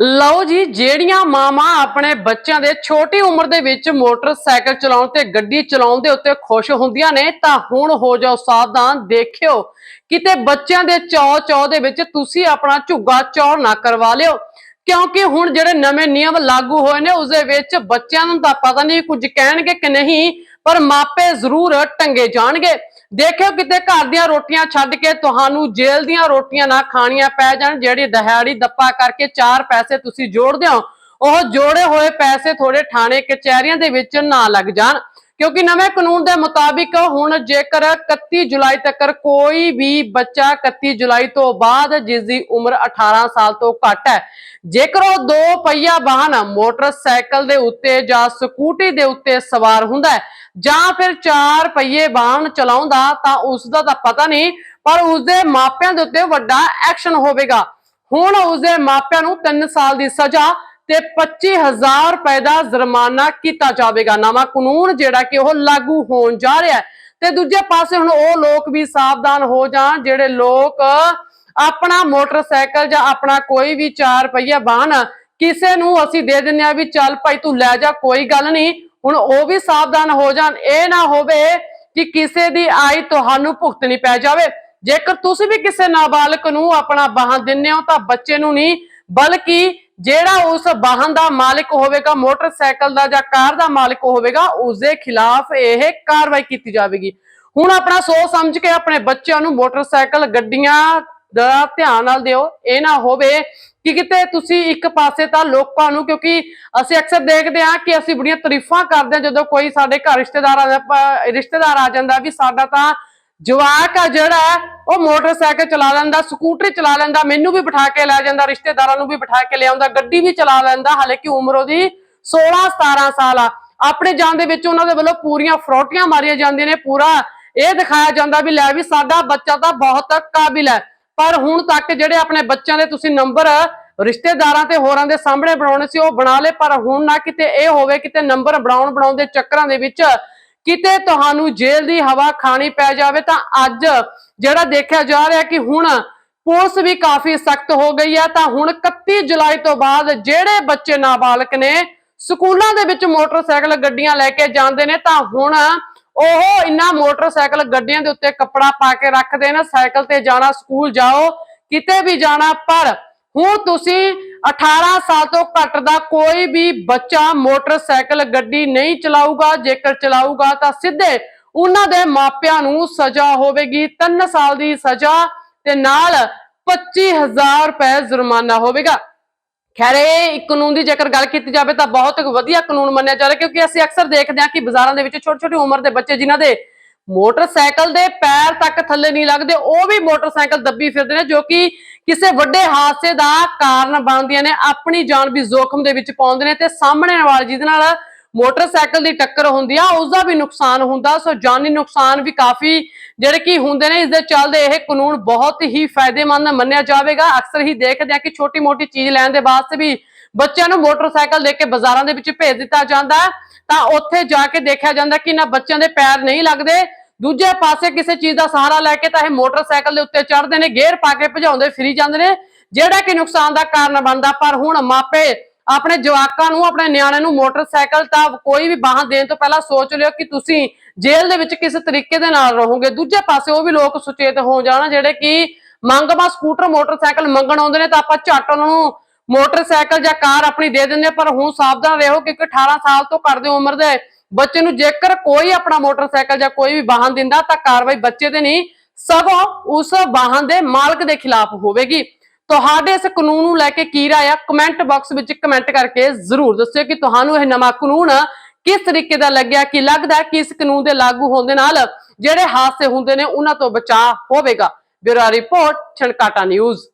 ਲਓ ਜੀ, ਜਿਹੜੀਆਂ ਮਾਵਾਂ ਆਪਣੇ ਬੱਚਿਆਂ ਦੇ ਛੋਟੀ ਉਮਰ ਦੇ ਵਿੱਚ ਮੋਟਰਸਾਈਕਲ ਚਲਾਉਣ ਤੇ ਗੱਡੀ ਚਲਾਉਣ ਦੇ ਉੱਤੇ ਖੁਸ਼ ਹੁੰਦੀਆਂ ਨੇ, ਤਾਂ ਹੁਣ ਹੋ ਜਾਓ ਸਾਵਧਾਨ, ਦੇਖਿਓ। ਕਿਤੇ ਬੱਚਿਆਂ ਦੇ ਚੌ ਚੌ ਦੇ ਵਿੱਚ ਤੁਸੀਂ ਆਪਣਾ ਝੁੱਗਾ ਚੌ ਨਾ ਕਰਵਾ ਲਿਓ, ਕਿਉਂਕਿ ਹੁਣ ਜਿਹੜੇ ਨਵੇਂ ਨਿਯਮ ਲਾਗੂ ਹੋਏ ਨੇ ਉਸ ਦੇ ਵਿੱਚ ਬੱਚਿਆਂ ਨੂੰ ਤਾਂ ਪਤਾ ਨਹੀਂ ਕੁਝ ਕਹਿਣਗੇ ਕਿ ਨਹੀਂ, ਪਰ ਮਾਪੇ ਜ਼ਰੂਰ ਟੰਗੇ ਜਾਣਗੇ। ਦੇਖਿਓ ਕਿਤੇ ਘਰ ਦੀਆਂ ਰੋਟੀਆਂ ਛੱਡ ਕੇ ਤੁਹਾਨੂੰ ਜੇਲ੍ਹ ਦੀਆਂ ਰੋਟੀਆਂ ਨਾ ਖਾਣੀਆਂ ਪੈ ਜਾਣ, ਜਿਹੜੀ ਦਿਹਾੜੀ ਦੱਪਾ ਕਰਕੇ ਚਾਰ ਪੈਸੇ ਤੁਸੀਂ ਜੋੜਦੇ ਹੋ, ਉਹ ਜੋੜੇ ਹੋਏ ਪੈਸੇ ਥੋੜੇ ਥਾਣੇ ਕਚਹਿਰੀਆਂ ਦੇ ਵਿੱਚ ਨਾ ਲੱਗ ਜਾਣ। ਕਿਉਂਕਿ ਨਵੇਂ ਕਾਨੂੰਨ ਦੇ ਮੁਤਾਬਿਕ ਹੁਣ ਜੇਕਰ 31 ਜੁਲਾਈ ਤੱਕ ਕੋਈ ਵੀ ਬੱਚਾ 31 ਜੁਲਾਈ ਤੋਂ ਬਾਅਦ ਜਿਸ ਦੀ ਉਮਰ 18 ਸਾਲ ਤੋਂ ਘੱਟ ਹੈ, ਜੇਕਰ ਉਹ ਦੋ ਪਹੀਆ ਵਾਹਨ ਮੋਟਰਸਾਈਕਲ ਦੇ ਉੱਤੇ ਜਾਂ ਸਕੂਟੀ ਦੇ ਉੱਤੇ ਸਵਾਰ ਹੁੰਦਾ ਹੈ ਜਾਂ ਫਿਰ ਚਾਰ ਪਹੀਏ ਵਾਹਨ ਚਲਾਉਂਦਾ, ਤਾਂ ਉਸ ਦਾ ਤਾਂ ਪਤਾ ਨਹੀਂ, ਪਰ ਉਸ ਦੇ ਮਾਪਿਆਂ ਦੇ ਉੱਤੇ ਵੱਡਾ ਐਕਸ਼ਨ ਹੋਵੇਗਾ। ਹੁਣ ਉਸ ਦੇ ਮਾਪਿਆਂ ਨੂੰ 3 ਸਾਲ ਦੀ ਸਜ਼ਾ ਤੇ 25000 ਰੁਪਏ ਦਾ ਜੁਰਮਾਨਾ ਕੀਤਾ ਜਾਵੇਗਾ। ਨਵਾਂ ਕਾਨੂੰਨ ਜਿਹੜਾ ਕਿ ਉਹ ਲਾਗੂ ਹੋਣ ਜਾ ਰਿਹਾ ਤੇ ਦੂਜੇ ਪਾਸੇ ਹੁਣ ਉਹ ਲੋਕ ਵੀ ਸਾਵਧਾਨ ਹੋ ਜਾਣ, ਜਿਹੜੇ ਲੋਕ ਆਪਣਾ ਮੋਟਰਸਾਈਕਲ ਜਾਂ ਆਪਣਾ ਕੋਈ ਵੀ ਚਾਰ ਪਹੀਆ ਵਾਹਨ ਕਿਸੇ ਨੂੰ ਅਸੀਂ ਦੇ ਦਿੰਨੇ ਆ ਵੀ ਚੱਲ ਭਾਈ ਤੂੰ ਲੈ ਜਾ, ਕੋਈ ਗੱਲ ਨਹੀਂ। ਹੁਣ ਉਹ ਵੀ ਸਾਵਧਾਨ ਹੋ ਜਾਣ। ਇਹ ਨਾ ਹੋਵੇ ਕਿ ਕਿਸੇ ਦੀ ਆਈ ਤੁਹਾਨੂੰ ਭੁਗਤਣੀ ਪੈ ਜਾਵੇ। ਜੇਕਰ ਤੁਸੀਂ ਵੀ ਕਿਸੇ ਨਾਬਾਲਗ ਨੂੰ ਆਪਣਾ ਵਾਹਨ ਦਿੰਨੇ ਹੋ ਤਾਂ ਬੱਚੇ ਨੂੰ ਨਹੀਂ, ਬਲਕਿ ਜਿਹੜਾ ਉਸ ਵਾਹਨ ਦਾ ਮਾਲਕ ਹੋਵੇਗਾ, ਮੋਟਰਸਾਈਕਲ ਦਾ ਜਾਂ ਕਾਰ ਦਾ ਮਾਲਕ ਹੋਵੇਗਾ ਉਸ ਦੇ ਖਿਲਾਫ ਇਹ ਕਾਰਵਾਈ ਕੀਤੀ ਜਾਵੇਗੀ। ਹੁਣ ਆਪਣਾ ਸੋਚ ਸਮਝ ਕੇ ਆਪਣੇ ਬੱਚਿਆਂ ਨੂੰ ਮੋਟਰਸਾਈਕਲ, ਗੱਡੀਆਂ ਦਾ ਧਿਆਨ ਨਾਲ ਦਿਓ। ਇਹ ਨਾ ਹੋਵੇ ਕਿ ਕਿਤੇ ਤੁਸੀਂ ਇੱਕ ਪਾਸੇ ਤਾਂ ਲੋਕਾਂ ਨੂੰ, ਕਿਉਂਕਿ ਅਸੀਂ ਅਕਸਰ ਦੇਖਦੇ ਹਾਂ ਕਿ ਅਸੀਂ ਬੜੀਆਂ ਤਾਰੀਫਾਂ ਕਰਦੇ ਹਾਂ ਜਦੋਂ ਕੋਈ ਸਾਡੇ ਘਰ ਰਿਸ਼ਤੇਦਾਰ ਆ ਜਾਂਦਾ ਰਿਸ਼ਤੇਦਾਰ ਆ ਜਾਂਦਾ ਵੀ ਸਾਡਾ ਤਾਂ ਜਵਾਕ ਆ ਜਿਹੜਾ, ਉਹ ਮੋਟਰਸਾਈਕਲ ਚਲਾ ਲੈਂਦਾ, ਸਕੂਟਰ ਚਲਾ ਲੈਂਦਾ, ਮੈਨੂੰ ਵੀ ਬਿਠਾ ਕੇ ਲੈ ਜਾਂਦਾ, ਰਿਸ਼ਤੇਦਾਰਾਂ ਨੂੰ ਵੀ ਬਿਠਾ ਕੇ ਲਿਆਉਂਦਾ ਗੱਡੀ ਵੀ ਚਲਾ ਲੈਂਦਾ, ਹਾਲੇ ਕਿ ਉਮਰ ਉਹਦੀ 16 17 ਸਾਲ ਆ। ਆਪਣੇ ਜਾਣ ਦੇ ਵਿੱਚ ਉਹਨਾਂ ਦੇ ਵੱਲੋਂ ਪੂਰੀਆਂ ਫਰੋਟੀਆਂ ਮਾਰੀਆਂ ਜਾਂਦੀਆਂ ਨੇ, ਪੂਰਾ ਇਹ ਦਿਖਾਇਆ ਜਾਂਦਾ ਵੀ ਲੈ ਵੀ ਸਾਡਾ ਬੱਚਾ ਤਾਂ ਬਹੁਤ ਕਾਬਿਲ ਹੈ। ਪਰ ਹੁਣ ਤੱਕ ਜਿਹੜੇ ਆਪਣੇ ਬੱਚਿਆਂ ਦੇ ਤੁਸੀਂ ਨੰਬਰ ਰਿਸ਼ਤੇਦਾਰਾਂ ਤੇ ਹੋਰਾਂ ਦੇ ਸਾਹਮਣੇ ਬਣਾਉਣੇ ਸੀ, ਉਹ ਬਣਾ ਲਏ, ਪਰ ਹੁਣ ਨਾ ਕਿਤੇ ਇਹ ਹੋਵੇ, ਕਿਤੇ ਨੰਬਰ ਬਣਾਉਣ ਬਣਾਉਣ ਦੇ ਚੱਕਰਾਂ ਦੇ ਵਿੱਚ ਕਿਤੇ ਤੁਹਾਨੂੰ ਜੇਲ੍ਹ ਦੀ ਹਵਾ ਖਾਣੀ ਪੈ ਜਾਵੇ ਤਾਂ ਅੱਜ ਜਿਹੜਾ ਦੇਖਿਆ ਜਾ ਰਿਹਾ ਕਿ ਹੁਣ ਪੁਲਿਸ ਵੀ ਕਾਫੀ ਸਖਤ ਹੋ ਗਈ ਹੈ, ਤਾਂ ਹੁਣ 31 ਜੁਲਾਈ ਤੋਂ ਬਾਅਦ ਜਿਹੜੇ ਬੱਚੇ ਨਾਬਾਲਗ ਨੇ, ਸਕੂਲਾਂ ਦੇ ਵਿੱਚ ਮੋਟਰਸਾਈਕਲ ਗੱਡੀਆਂ ਲੈ ਕੇ ਜਾਂਦੇ ਨੇ, ਤਾਂ ਹੁਣ ਉਹ ਇਨ੍ਹਾਂ ਮੋਟਰਸਾਈਕਲ ਗੱਡੀਆਂ ਦੇ ਉੱਤੇ ਕੱਪੜਾ ਪਾ ਕੇ ਰੱਖਦੇ ਨੇ, ਸਾਈਕਲ ਤੇ ਜਾਣਾ, ਸਕੂਲ ਜਾਓ, ਕਿਤੇ ਵੀ ਜਾਣਾ, ਪਰ ਹੁਣ ਤੁਸੀਂ 18 ਸਾਲ ਤੋਂ ਘੱਟ ਦਾ ਕੋਈ ਵੀ ਬੱਚਾ ਮੋਟਰਸਾਈਕਲ ਗੱਡੀ ਨਹੀਂ ਚਲਾਊਗਾ, ਜੇਕਰ ਚਲਾਊਗਾ ਤਾਂ ਸਿੱਧੇ ਉਹਨਾਂ ਦੇ ਮਾਪਿਆਂ ਨੂੰ ਸਜ਼ਾ ਹੋਵੇਗੀ। 3 ਸਾਲ ਦੀ ਸਜ਼ਾ ਤੇ ਨਾਲ 25000 ਰੁਪਏ ਜੁਰਮਾਨਾ ਹੋਵੇਗਾ। ਖੈਰ, ਇਹ ਕਾਨੂੰਨ ਦੀ ਜੇਕਰ ਗੱਲ ਕੀਤੀ ਜਾਵੇ ਤਾਂ ਬਹੁਤ ਵਧੀਆ ਕਾਨੂੰਨ ਮੰਨਿਆ ਜਾ ਰਿਹਾ ਕਿਉਂਕਿ ਅਸੀਂ ਅਕਸਰ ਦੇਖਦੇ ਹਾਂ ਕਿ ਬਾਜ਼ਾਰਾਂ ਦੇ ਵਿੱਚ ਛੋਟੀ ਛੋਟੀ ਉਮਰ ਦੇ ਬੱਚੇ ਜਿਨ੍ਹਾਂ ਦੇ ਮੋਟਰਸਾਈਕਲ ਦੇ ਪੈਰ ਤੱਕ ਥੱਲੇ ਨਹੀਂ ਲੱਗਦੇ, ਉਹ ਵੀ ਮੋਟਰਸਾਈਕਲ ਦੱਬੀ ਫਿਰਦੇ ਨੇ, ਜੋ ਕਿ ਕਿਸੇ ਵੱਡੇ ਹਾਦਸੇ ਦਾ ਕਾਰਨ ਬਣਦੀਆਂ ਨੇ ਆਪਣੀ ਜਾਨ ਵੀ ਜ਼ੋਖਮ ਦੇ ਵਿੱਚ ਪਾਉਂਦੇ ਨੇ ਤੇ ਸਾਹਮਣੇ ਵਾਲੇ ਜਿਹਦੇ ਨਾਲ ਮੋਟਰਸਾਈਕਲ ਦੀ ਟੱਕਰ ਹੁੰਦੀ ਆ ਉਸ ਦਾ ਵੀ ਨੁਕਸਾਨ ਹੁੰਦਾ ਸੋ ਜਾਨੀ ਨੁਕਸਾਨ ਵੀ ਕਾਫੀ ਜਿਹੜੇ ਕੀ ਹੁੰਦੇ ਨੇ ਇਸ ਦੇ ਚੱਲਦੇ ਇਹ ਕਾਨੂੰਨ ਬਹੁਤ ਹੀ ਫਾਇਦੇਮੰਦ ਮੰਨਿਆ ਜਾਵੇਗਾ। ਅਕਸਰ ਹੀ ਦੇਖਦੇ ਆ ਕਿ ਛੋਟੀ ਮੋਟੀ ਚੀਜ਼ ਲੈਣ ਦੇ ਵਾਸਤੇ ਵੀ ਬੱਚਿਆਂ ਨੂੰ ਮੋਟਰਸਾਈਕਲ ਦੇ ਕੇ ਬਾਜ਼ਾਰਾਂ ਦੇ ਵਿੱਚ ਭੇਜ ਦਿੱਤਾ ਜਾਂਦਾ ਹੈ, ਤਾਂ ਉੱਥੇ ਜਾ ਕੇ ਦੇਖਿਆ ਜਾਂਦਾ ਕਿ ਇਹਨਾਂ ਬੱਚਿਆਂ ਦੇ ਪੈਰ ਨਹੀਂ ਲੱਗਦੇ। ਦੂਜੇ ਪਾਸੇ ਕਿਸੇ ਚੀਜ਼ ਦਾ ਸਹਾਰਾ ਲੈ ਕੇ ਤਾਂ ਇਹ ਮੋਟਰਸਾਈਕਲ ਦੇ ਉੱਤੇ ਚੜ੍ਹਦੇ ਨੇ, ਗੇਅਰ ਪਾ ਕੇ ਭਜਾਉਂਦੇ, ਫਿਰੀ ਜਾਂਦੇ ਨੇ, ਜਿਹੜਾ ਕਿ ਨੁਕਸਾਨ ਦਾ ਕਾਰਨ ਬਣਦਾ, ਪਰ ਹੁਣ ਮਾਪੇ ਆਪਣੇ ਜਵਾਕਾਂ ਨੂੰ, ਆਪਣੇ ਨਿਆਣੇ ਨੂੰ ਮੋਟਰਸਾਈਕਲ ਤਾਂ ਕੋਈ ਵੀ ਬਾਹਾਂ ਦੇਣ ਤੋਂ ਪਹਿਲਾਂ ਸੋਚ ਲਿਓ ਕਿ ਤੁਸੀਂ ਜੇਲ੍ਹ ਦੇ ਵਿੱਚ ਕਿਸ ਤਰੀਕੇ ਦੇ ਨਾਲ ਰਹੋਗੇ। ਦੂਜੇ ਪਾਸੇ ਉਹ ਵੀ ਲੋਕ ਸੁਚੇਤ ਹੋ ਜਾਣ, ਜਿਹੜੇ ਕਿ ਮੰਗਵਾ ਸਕੂਟਰ, ਮੋਟਰਸਾਈਕਲ ਮੰਗਣ ਆਉਂਦੇ ਨੇ, ਤਾਂ ਆਪਾਂ ਝੱਟ ਉਹਨਾਂ ਨੂੰ ਮੋਟਰਸਾਈਕਲ ਜਾਂ ਕਾਰ ਆਪਣੀ ਦੇ ਦਿੰਦੇ ਪਰ ਹੁਣ ਸਾਵਧਾਨ ਰਹੋ ਕਿਉਂਕਿ 18 ਸਾਲ ਤੋਂ ਘੱਟ ਦੀ ਉਮਰ ਦੇ ਬੱਚੇ ਨੂੰ ਜੇਕਰ ਕੋਈ ਆਪਣਾ ਮੋਟਰਸਾਈਕਲ ਜਾਂ ਕੋਈ ਵੀ ਵਾਹਨ ਦਿੰਦਾ ਤਾਂ ਕਾਰਵਾਈ ਬੱਚੇ ਤੇ ਨਹੀਂ, ਸਗੋਂ ਉਸ ਵਾਹਨ ਦੇ ਮਾਲਕ ਦੇ ਖਿਲਾਫ ਹੋਵੇਗੀ। ਤੁਹਾਡੇ ਇਸ ਕਾਨੂੰਨ ਨੂੰ ਲੈ ਕੇ ਕੀ ਰਾਏ ਆ? ਕਮੈਂਟ ਬਾਕਸ ਵਿੱਚ ਕਮੈਂਟ ਕਰਕੇ ਜ਼ਰੂਰ ਦੱਸਿਓ ਕਿ ਤੁਹਾਨੂੰ ਇਹ ਨਵਾਂ ਕਾਨੂੰਨ ਕਿਸ ਤਰੀਕੇ ਦਾ ਲੱਗਿਆ, ਕਿ ਲੱਗਦਾ ਕਿ ਇਸ ਕਾਨੂੰਨ ਦੇ ਲਾਗੂ ਹੋਣ ਦੇ ਨਾਲ ਜਿਹੜੇ ਹਾਦਸੇ ਹੁੰਦੇ ਨੇ, ਉਹਨਾਂ ਤੋਂ ਬਚਾਅ ਹੋਵੇਗਾ। Bureau report, Chhankata news.